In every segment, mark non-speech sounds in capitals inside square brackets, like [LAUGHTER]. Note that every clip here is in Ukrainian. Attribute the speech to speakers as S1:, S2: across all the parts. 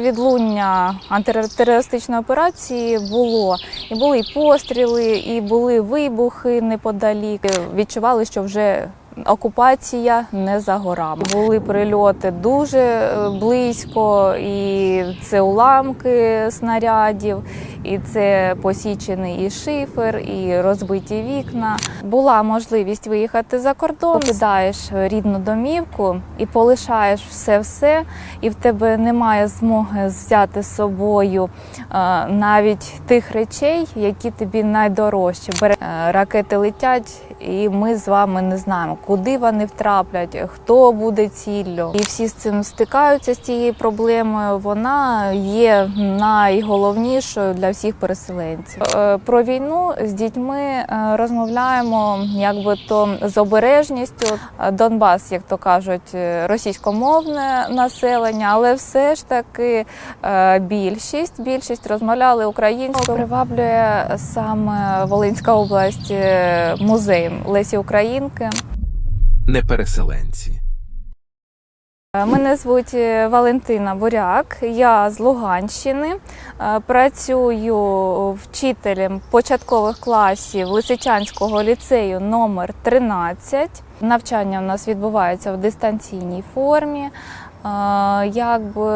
S1: Відлуння антитерористичної операції було і були і постріли, і були вибухи неподалік. Відчували, що вже окупація не за горами. Були прильоти дуже е, близько, і це уламки снарядів, і це посічений і шифер, і розбиті вікна. Була можливість виїхати за кордон, покидаєш рідну домівку і полишаєш все-все, і в тебе немає змоги взяти з собою е, навіть тих речей, які тобі найдорожчі. Е, Ракети летять, і ми з вами не знаємо, куди вони втраплять, хто буде ціллю. І всі з цим стикаються з цією проблемою. Вона є найголовнішою для всіх переселенців. Е, Про війну з дітьми е, розмовляємо якби то з обережністю. Е, Донбас, як то кажуть, російськомовне населення, але все ж таки більшість більшість розмовляли українською. Приваблює саме Волинська область музеєм Лесі Українки.
S2: не переселенці.
S1: Е, Мене звуть е, Валентина Буряк, я з Луганщини. Е, Працюю вчителем початкових класів Лисичанського ліцею номер 13. Навчання у нас відбувається в дистанційній формі. Якби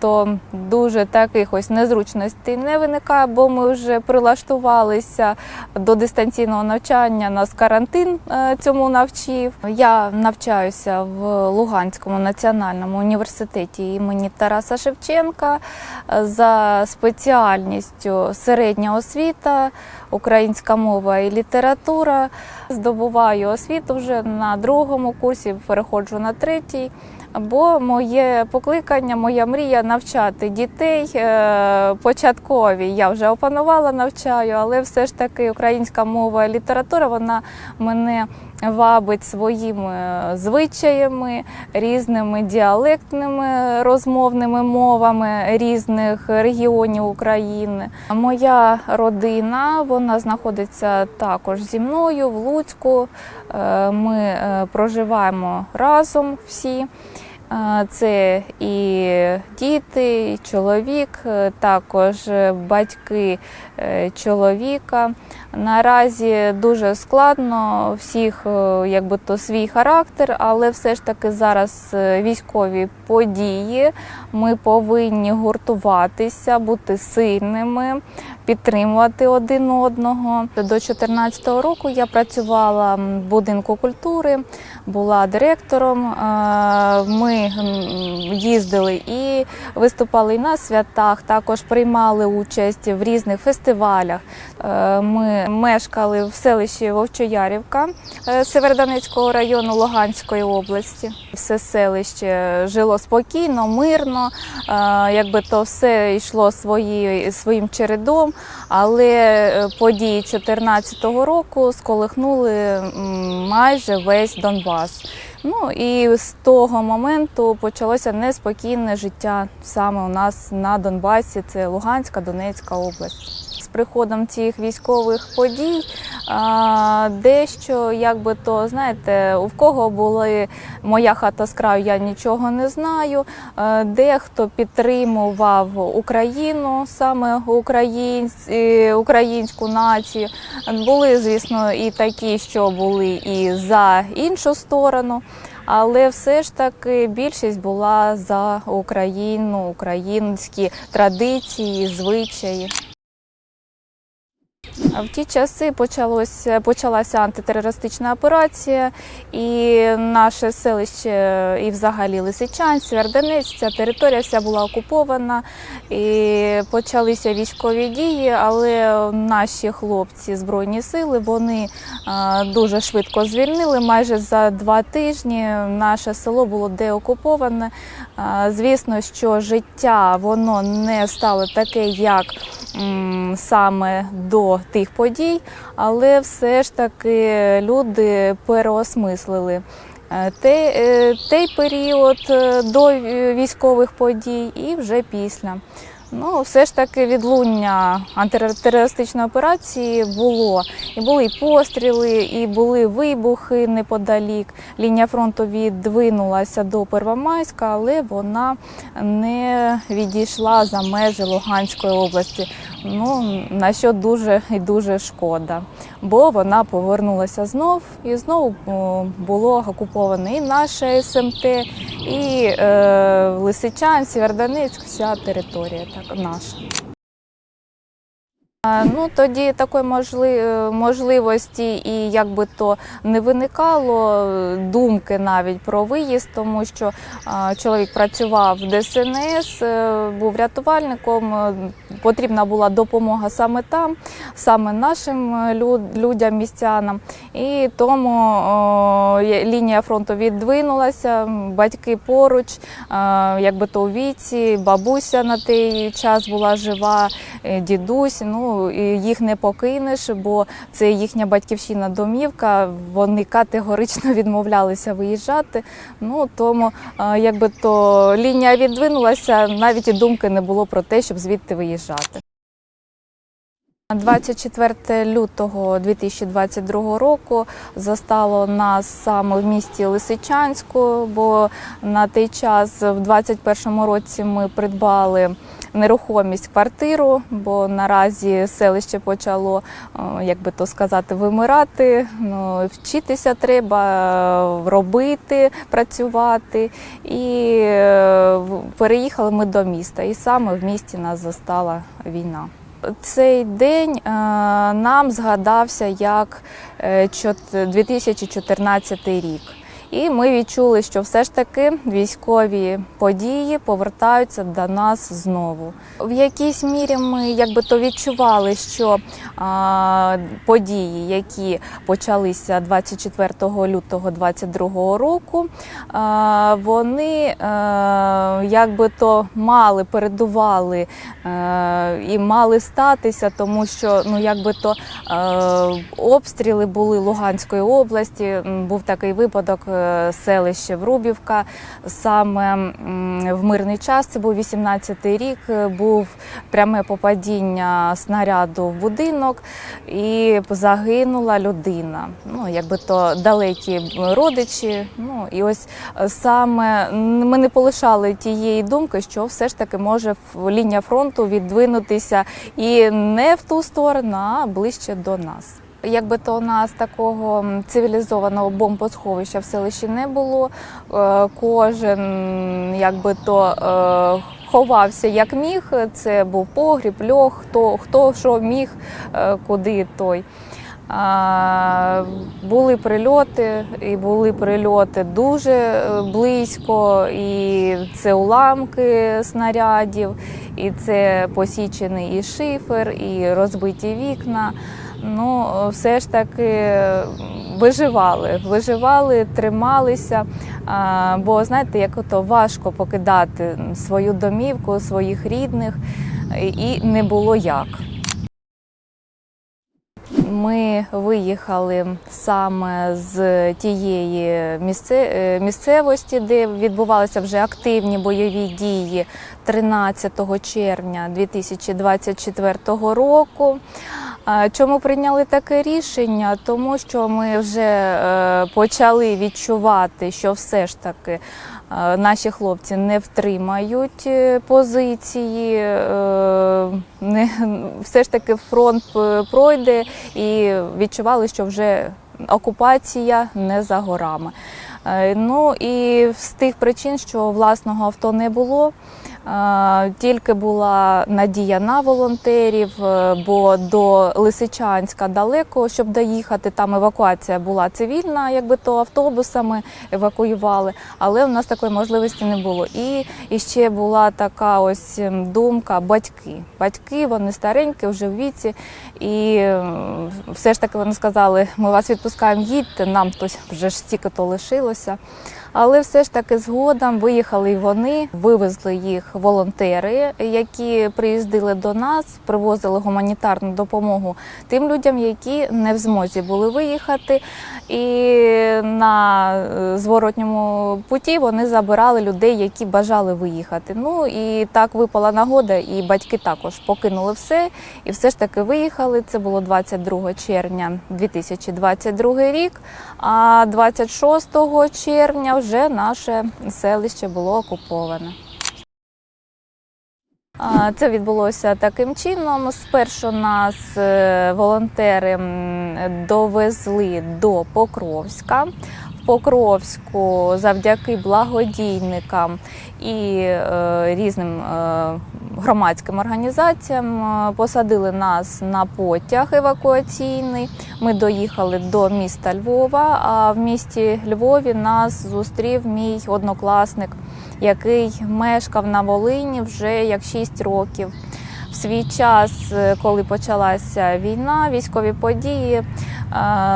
S1: то дуже таких ось незручностей не виникає, бо ми вже прилаштувалися до дистанційного навчання. Нас карантин е, цьому навчив. Я навчаюся в Луганському національному університеті імені Тараса Шевченка за спеціальністю середня освіта, українська мова і література. Здобуваю освіту вже на другому курсі, переходжу на третій. Бо моє покликання, моя мрія навчати дітей е, початкові. Я вже опанувала, навчаю, але все ж таки українська мова і література вона мене вабить своїми звичаями, різними діалектними розмовними мовами різних регіонів України. Моя родина вона знаходиться також зі мною в Луцьку. Е, Ми е, проживаємо разом всі. Це і діти, і чоловік, е, також батьки е, чоловіка. Наразі дуже складно, всіх е, якби то свій характер, але все ж таки зараз військові події. Ми повинні гуртуватися, бути сильними, підтримувати один одного. До 2014 року я працювала в будинку культури, була директором. Е, Ми їздили і виступали і на святах, також приймали участь в різних фестивалях. Е, Ми мешкали в селищі Вовчоярівка е, Северодонецького району Луганської області. Все селище жило спокійно, мирно, е, якби то все йшло свої, своїм чередом, але е, події 2014 року сколихнули майже весь Донбас. Ну і з того моменту почалося неспокійне життя саме у нас на Донбасі. Це Луганська, Донецька область. Приходом цих військових подій дещо, якби то знаєте, у кого були моя хата з краю, я нічого не знаю. Дехто підтримував Україну, саме українсь, е, українську націю. Були, звісно, і такі, що були і за іншу сторону. Але все ж таки більшість була за Україну, українські традиції, звичаї. В ті часи почалося, почалася антитерористична операція, і наше селище, і взагалі Лисичань, Сєвєродонець, ця територія вся була окупована, і почалися військові дії, але наші хлопці, збройні сили, вони е, дуже швидко звільнили. Майже за два тижні наше село було деокуповане. Е, Звісно, що життя воно не стало таке, як саме до тих подій, але все ж таки люди переосмислили е, те- е, той період е, до військових подій і вже після. Ну, все ж таки відлуння антитерористичної операції було. І були і постріли, і були вибухи неподалік. Лінія фронту віддвинулася до Первомайська, але вона не відійшла за межі Луганської області. Ну, на що дуже і дуже шкода, бо вона повернулася знов і знов було окуповане і наше СМТ, і е, Лисичан, Сєвєродонецьк, вся територія так, наша. Ну, тоді такої е, можливості і як би то не виникало е, думки навіть про виїзд, тому що чоловік працював в ДСНС, е, був рятувальником. е, Потрібна була допомога саме там, саме нашим е, людям, містянам. І тому лінія фронту віддвинулася, батьки поруч, е, якби то у віці, бабуся на той час була жива, е, дідусь. Ну їх не покинеш, бо це їхня батьківщина домівка. Вони категорично [LAUGHS] відмовлялися виїжджати. Ну тому, е, якби то лінія віддвинулася, навіть і думки не було про те, щоб звідти виїжджати. 24 лютого 2022 року застало нас саме в місті Лисичанську, бо на той час, в 2021 році, ми придбали нерухомість квартиру, бо наразі селище почало, е, як би то сказати, вимирати. Ну, вчитися треба, робити, працювати. І е, переїхали ми до міста. І саме в місті нас застала війна. Цей день е, нам згадався як е, 2014 рік. І ми відчули, що все ж таки військові події повертаються до нас знову. В якійсь мірі ми якби то відчували, що а, події, які почалися 24 лютого 2022 року, а, вони а, якби то мали, передували е, і мали статися, тому що ну якби то е, обстріли були Луганської області. Був такий випадок е, селище Врубівка. Саме в мирний час це був 18-й рік. е, Був пряме попадіння снаряду в будинок, і загинула людина. Ну якби то далекі родичі. Ну і ось е, саме ми не полишали тієї думки, що все ж таки може лінія фронту віддвинутися і не в ту сторону, а ближче до нас. Якби то у нас такого цивілізованого бомбосховища в селищі не було, е, кожен якби то е, ховався як міг. Це був погріб, льох, хто, хто що міг, е, куди той. Були прильоти, і були прильоти дуже близько, і це уламки снарядів, і це посічений і шифер, і розбиті вікна. Ну, все ж таки виживали, виживали, трималися. Бо знаєте, як ото важко покидати свою домівку, своїх рідних, і не було як. Ми виїхали саме з тієї е, місцевості, де відбувалися вже активні бойові дії 13 червня 2024 року. Чому прийняли таке рішення? Тому що ми вже е, почали відчувати, що все ж таки е, наші хлопці не втримають е, позиції, не, все ж таки фронт пройде і відчували, що вже окупація не за горами. Ну і з тих причин, що власного авто не було. Тільки була надія на волонтерів, е, бо до Лисичанська далеко, щоб доїхати. Там евакуація була цивільна, якби то автобусами евакуювали, але у нас такої можливості не було. І, і ще була така ось ем, думка: батьки. Батьки, вони старенькі, вже в віці, і е, все ж таки вони сказали: ми вас відпускаємо, їдьте, нам хтось вже ж стільки то лишилося. Але все ж таки згодом виїхали вони, вивезли їх волонтери, які приїздили до нас, привозили гуманітарну допомогу тим людям, які не в змозі були виїхати. І на е, зворотньому путі вони забирали людей, які бажали виїхати. Ну і так випала нагода, і батьки також покинули все і все ж таки виїхали. Це було 22 червня 2022 рік. А 26 червня вже наше селище було окуповане. Це відбулося таким чином. Спершу нас е, волонтери довезли до Покровська. Покровську завдяки благодійникам і е, різним е, громадським організаціям е, посадили нас на потяг евакуаційний. Ми доїхали до міста Львова. А в місті Львові нас зустрів мій однокласник, який мешкав на Волині вже як 6 років. В свій час, коли почалася війна, військові події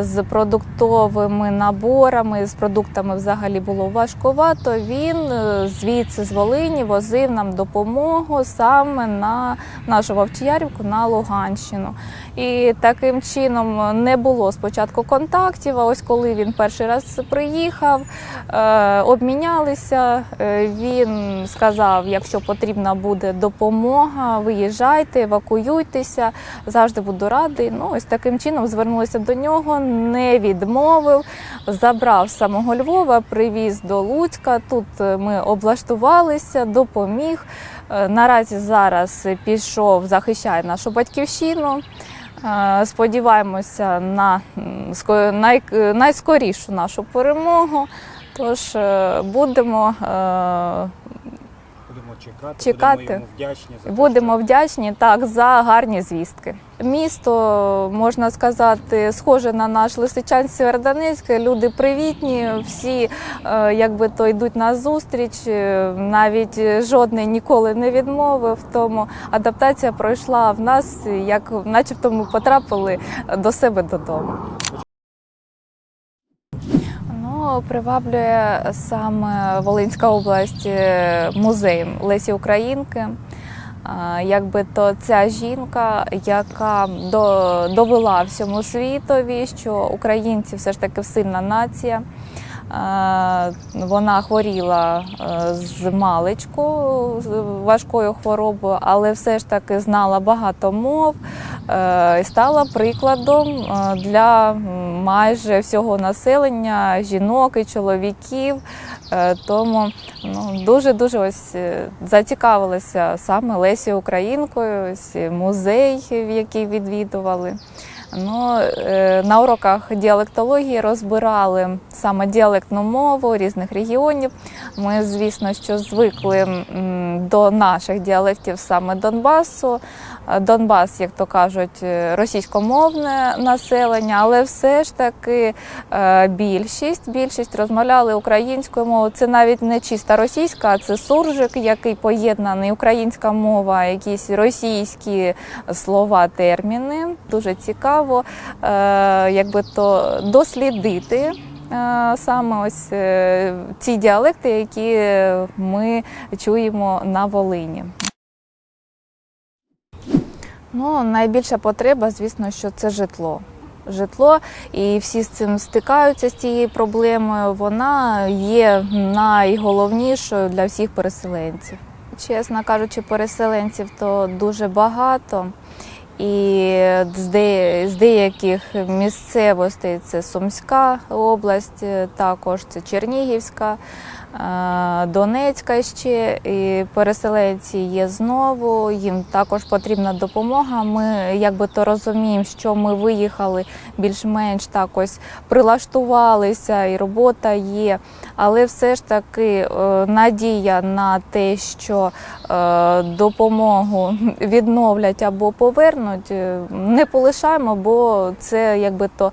S1: з продуктовими наборами, з продуктами взагалі було важкувато. Він е, звідси з Волині возив нам допомогу саме на нашу Вовчиярівку на Луганщину. І таким чином не було спочатку контактів. А ось коли він перший раз приїхав, е, обмінялися. Е, Він сказав, якщо потрібна буде допомога, виїжджайте, евакуюйтеся, завжди буду радий. Ну ось таким чином звернулися до нього, не відмовив, забрав самого Львова, привіз до Луцька. Тут е, ми облаштувалися, допоміг. Е, Наразі зараз пішов, захищає нашу батьківщину. Е, Сподіваємося на най- найскорішу нашу перемогу. Тож Будемо
S3: чекати,
S1: Чекати.
S3: будемо йому вдячні за те,
S1: будемо вдячні так за гарні звістки. Місто можна сказати, схоже на наш Лисичанськ Сєвєродонецьк. Люди привітні, всі е, якби то йдуть на зустріч. е, Навіть жодний ніколи не відмовив. Тому адаптація пройшла в нас, як начебто ми потрапили до себе додому. Приваблює саме Волинська область е, музеєм Лесі Українки. Якби то ця жінка, яка до, довела всьому світові, що українці все ж таки сильна нація. Вона хворіла е, з маличку з важкою хворобою, але все ж таки знала багато мов е, і стала прикладом е, для майже всього населення, жінок і чоловіків. Тому ну, дуже дуже ось зацікавилася саме Лесі Українкою, ось музей, який відвідували. Ну, на уроках діалектології розбирали саме діалектну мову різних регіонів. Ми, звісно, що звикли до наших діалектів саме Донбасу. Е, Донбас, як то кажуть, е, російськомовне населення, але все ж таки е, більшість, більшість розмовляли українською мовою. Це навіть не чиста російська, а це суржик, який поєднаний українська мова, якісь російські слова, терміни. Дуже цікаво, якби то дослідити. Е, Саме ось е, ці діалекти, які ми чуємо на Волині. Ну, найбільша потреба, звісно, що це житло. Житло, і всі з цим стикаються з цією проблемою. Вона є найголовнішою для всіх переселенців. Чесно кажучи, переселенців то дуже багато. І з деяких місцевостей це Сумська область, е, також це Чернігівська, Донецька ще. І переселенці є знову. Їм також потрібна допомога. Ми якби то розуміємо, що ми виїхали більш-менш так ось прилаштувалися, і робота є. Але все ж таки е, надія на те, що е, допомогу відновлять або повернуть, е, не полишаємо, бо це якби то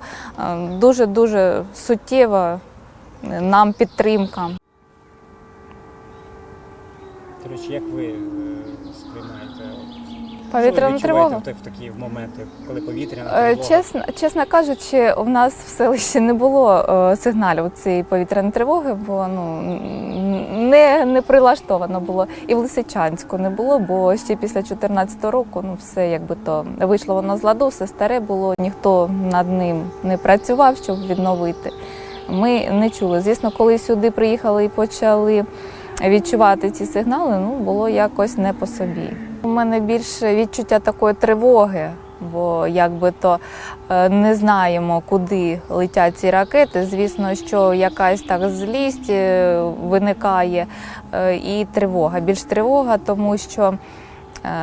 S1: дуже дуже суттєва нам підтримка.
S3: Речі, як ви е, сприймаєте от
S1: Повітряна
S3: Що ви відчуваєте
S1: тривога?
S3: в, та- в такі моменти, коли повітряна
S1: Е,
S3: тривога?
S1: Чесно, чесно кажучи, у нас в селищі не було е, сигналів цієї повітряної тривоги, бо ну не, не прилаштовано було. І в Лисичанську не було, бо ще після 2014 року ну все якби то вийшло воно з ладу, все старе було, ніхто над ним не працював, щоб відновити. Ми не чули. Звісно, коли сюди приїхали і почали відчувати ці сигнали, ну було якось не по собі. У мене більше відчуття такої тривоги, бо якби то е, не знаємо, куди летять ці ракети. Звісно, що якась так злість е, виникає е, і тривога. Більш тривога, тому що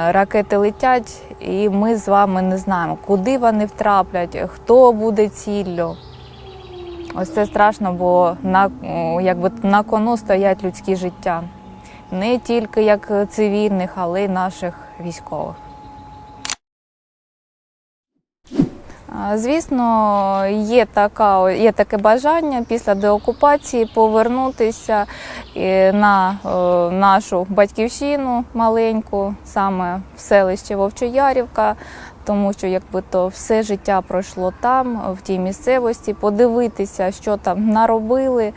S1: ракети летять, і ми з вами не знаємо, куди вони втраплять, хто буде ціллю. Ось це страшно, бо на, якби, на кону стоять людські життя. Не тільки як цивільних, але й наших військових. Звісно, є, така, є таке бажання після деокупації повернутися е, на е, нашу батьківщину маленьку, саме в селище Вовчоярівка, тому що якби то все життя пройшло там, в тій місцевості, подивитися, що там наробили.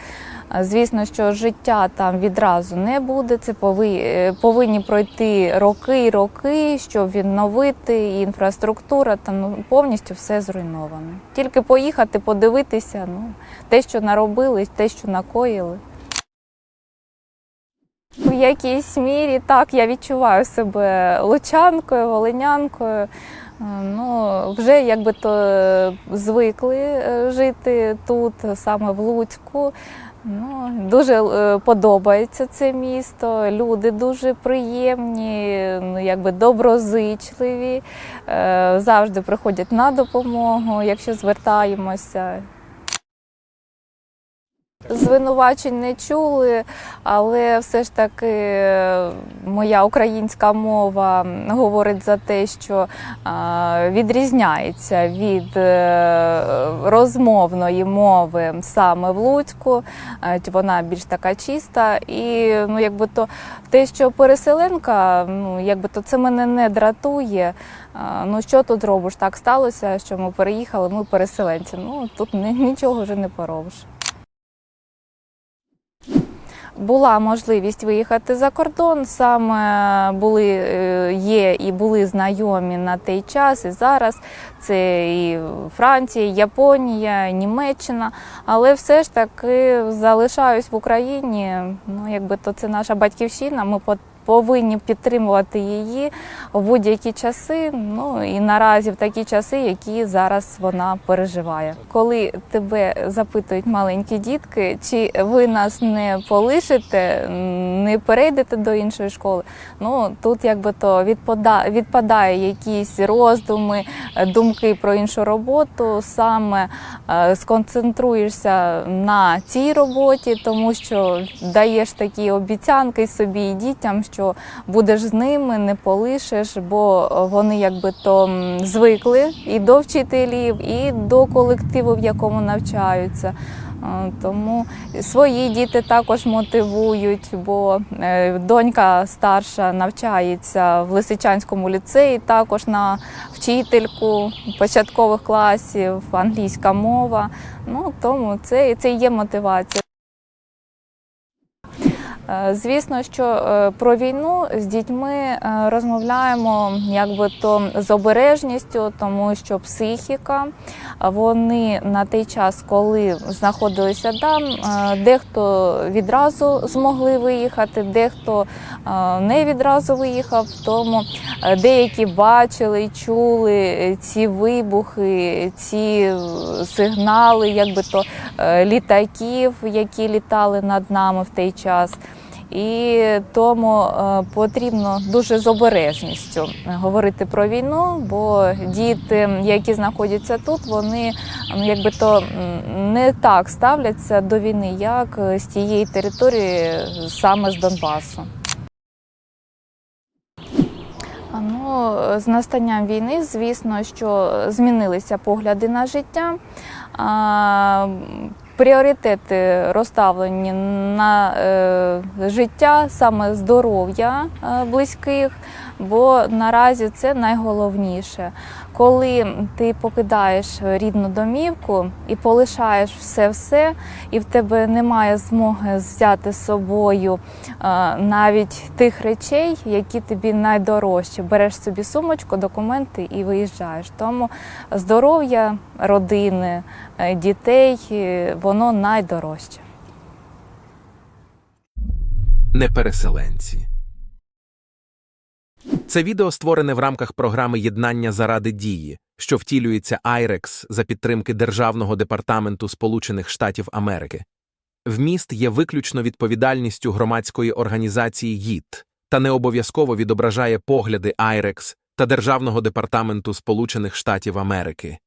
S1: Звісно, що життя там відразу не буде. Це е, повинні пройти роки і роки, щоб відновити і інфраструктура. Там ну, повністю все зруйноване. Тільки поїхати, подивитися, ну те, що наробили, те, що накоїли. В якійсь мірі так я відчуваю себе лучанкою, волинянкою. Е, Ну, вже якби то е, звикли е, жити тут, саме в Луцьку. Ну, дуже подобається це місто. Люди дуже приємні, ну якби доброзичливі, завжди приходять на допомогу, якщо звертаємося. Звинувачень не чули, але все ж таки е, моя українська мова говорить за те, що е, відрізняється від е, розмовної мови саме в Луцьку. Вона більш така чиста. І ну, якби то те, що переселенка, ну якби то це мене не дратує. Ну що тут робиш? Так сталося, що ми переїхали, ми переселенці. Ну тут нічого вже не поробиш. Була можливість виїхати за кордон. Саме були е, є і були знайомі на той час, і зараз це і Франція, Японія, Німеччина. Але все ж таки залишаюсь в Україні. Ну якби то це наша батьківщина. Ми повинні підтримувати її в будь-які часи. Ну і наразі в такі часи, які зараз вона переживає. Коли тебе запитують маленькі дітки, чи ви нас не полишите, не перейдете до іншої школи. Ну тут якби то відпада, відпадає якісь роздуми, думки про іншу роботу. Саме е, сконцентруєшся на цій роботі, тому що даєш такі обіцянки собі і дітям, що будеш з ними, не полишиш, бо вони якби то звикли і до вчителів, і до колективу, в якому навчаються. Е, Тому свої діти також мотивують, бо е, донька старша навчається в Лисичанському ліцеї, також на вчительку початкових класів, англійська мова. Ну тому це, це є мотивація. Е, Звісно, що е, про війну з дітьми е, розмовляємо якби то з обережністю, тому що психіка, вони на той час, коли знаходилися там, дехто відразу змогли виїхати, дехто не відразу виїхав. Тому деякі бачили, чули ці вибухи, ці сигнали, якби то літаків, які літали над нами в той час. І тому е, потрібно дуже з обережністю говорити про війну, бо діти, які знаходяться тут, вони якби то не так ставляться до війни, як з тієї території, саме з Донбасу. Ну, з настанням війни, звісно, що змінилися погляди на життя. Пріоритети розставлені на е, життя, саме здоров'я е, близьких, бо наразі це найголовніше. Коли ти покидаєш рідну домівку і полишаєш все-все, і в тебе немає змоги взяти з собою е, навіть тих речей, які тобі найдорожчі. Береш собі сумочку, документи і виїжджаєш. Тому здоров'я родини, е, дітей е, воно найдорожче.
S2: Непереселенці. Це відео створене в рамках програми Єднання заради дії, що втілюється IREX за підтримки Державного департаменту Сполучених Штатів Америки. Вміст є виключно відповідальністю громадської організації ЄД та не обов'язково відображає погляди IREX та Державного департаменту Сполучених Штатів Америки.